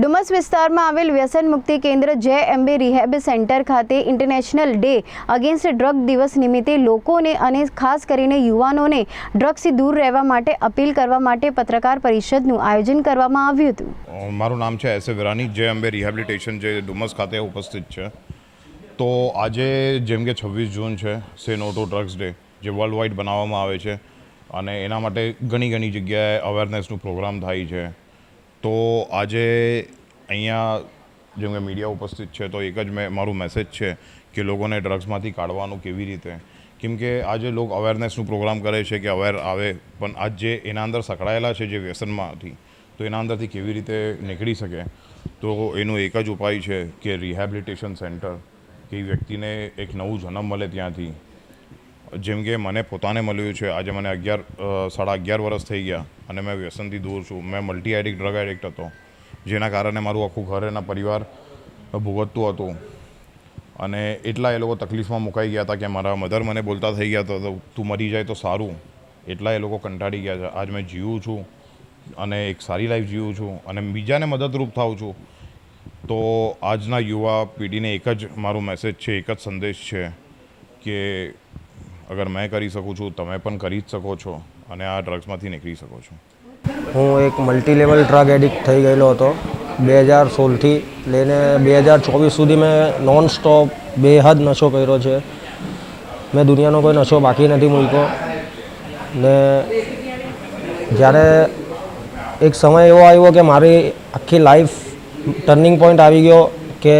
ડુમસ વિસ્તારમાં આવેલ વ્યસન મુક્તિ કેન્દ્ર જે એમ્બે રિહેબ સેન્ટર ખાતે ઇન્ટરનેશનલ ડે અગેન્સ્ટ ડ્રગ દિવસ નિમિત્તે લોકોને અને ખાસ કરીને યુવાનોને ડ્રગ્સથી દૂર રહેવા માટે અપીલ કરવા માટે પત્રકાર પરિષદનું આયોજન કરવામાં આવ્યું હતું. મારું નામ છે એસ એ વિરાની જે અંબે રિહેબિલિટેશન જે ડુમસ ખાતે ઉપસ્થિત છે. તો આજે જેમ કે છવ્વીસ જૂન છે, say no to drugs day, જે વર્લ્ડ વાઇડ બનાવવામાં આવે છે. અને એના માટે ઘણી ઘણી જગ્યાએ અવેરનેસનું પ્રોગ્રામ થાય છે. તો આજે અહીંયા જેમ કે મીડિયા ઉપસ્થિત છે, તો એક જ મેં, મારું મેસેજ છે કે લોકોને ડ્રગ્સમાંથી કાઢવાનું કેવી રીતે? કેમ કે આજે લોકો અવેરનેસનું પ્રોગ્રામ કરે છે કે અવેર આવે, પણ આજ જે એના અંદર સકળાયેલા છે જે વ્યસનમાંથી, તો એના અંદરથી કેવી રીતે નીકળી શકે? તો એનો એક જ ઉપાય છે કે રિહેબિલિટેશન સેન્ટર કે એ વ્યક્તિને એક નવું જન્મ મળે ત્યાંથી. જેમ કે મને પોતાને મળ્યું છે. આજે મને અગિયાર સાડા અગિયાર વર્ષ થઈ ગયા અને મેં વ્યસનથી દૂર છું. મેં મલ્ટી એડિક્ટ ડ્રગ એડિક્ટ હતો. જેના કારણે મારું આખું ઘર એના પરિવાર ભોગવતું હતું. અને એટલા એ લોકો તકલીફમાં મુકાઈ ગયા હતા કે મારા મધર મને બોલતા થઈ ગયા હતા, તો તું મરી જાય તો સારું. એટલા એ લોકો કંટાળી ગયા છે. આજ મેં જીવું છું અને એક સારી લાઈફ જીવું છું અને બીજાને મદદરૂપ થાઉં છું. તો આજના યુવા પેઢીને એક જ મારું મેસેજ છે, એક જ સંદેશ છે કે અગર મેં કરી શકું છું, તમે પણ કરી જ શકો છો અને આ ડ્રગ્સમાંથી નીકળી શકો છો. હું એક મલ્ટી લેવલ ડ્રગ એડિક્ટ થઈ ગયેલો હતો. બે હજાર સોળથી લઈને બે હજાર ચોવીસ સુધી મેં નોન સ્ટોપ બેહદ નશો કર્યો છે. મેં દુનિયાનો કોઈ નશો બાકી નથી મૂક્યો. ને જ્યારે એક સમય એવો આવ્યો કે મારી આખી લાઈફ ટર્નિંગ પોઈન્ટ આવી ગયો કે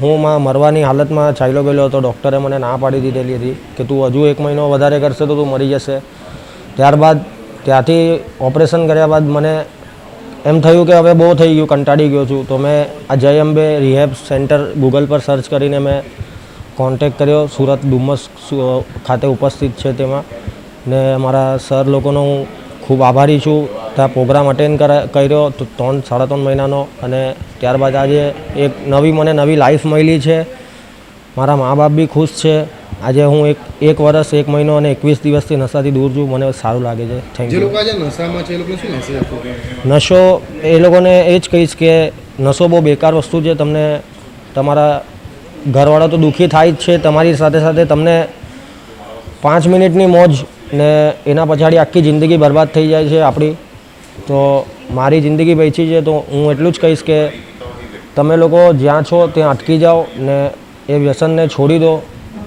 હું માં મરવાની હાલતમાં ચાલ્યો ગયેલો હતો. ડૉક્ટરે મને ના પાડી દીધેલી હતી કે તું હજુ એક મહિનો વધારે કરશે તો તું મરી જશે. ત્યારબાદ ત્યાંથી ઓપરેશન કર્યા બાદ મને એમ થયું કે હવે બહુ થઈ ગયું, કંટાળી ગયો છું. તો મેં આ Jay Ambe rehab centre Google પર સર્ચ કરીને મેં કોન્ટેક કર્યો. સુરત ડુમસ ખાતે ઉપસ્થિત છે તેમાં. ને મારા સર લોકોનો હું ખૂબ આભારી છું. ત્યાં પ્રોગ્રામ અટેન્ડ કરા કર્યો તો ત્રણ સાડા ત્રણ મહિનાનો અને ત્યારબાદ આજે એક નવી મને નવી લાઈફ મળી છે. મારા મા બાપ બી ખુશ છે. આજે હું એક એક વર્ષ એક મહિનો અને એકવીસ દિવસથી નશાથી દૂર છું. મને સારું લાગે છે. થેન્ક યુ નશો એ લોકોને એ જ કહીશ કે નશો બહુ બેકાર વસ્તુ છે. તમને તમારા ઘરવાળા તો દુઃખી થાય જ છે. તમારી સાથે સાથે તમને પાંચ મિનિટની મોજ ને એના પછાડી આખી જિંદગી બરબાદ થઈ જાય છે આપણી. તો મારી જિંદગી વેચી છે તો હું એટલું જ કહીશ કે તમે લોકો જ્યાં છો ત્યાં અટકી જાઓ ને એ વ્યસનને છોડી દો.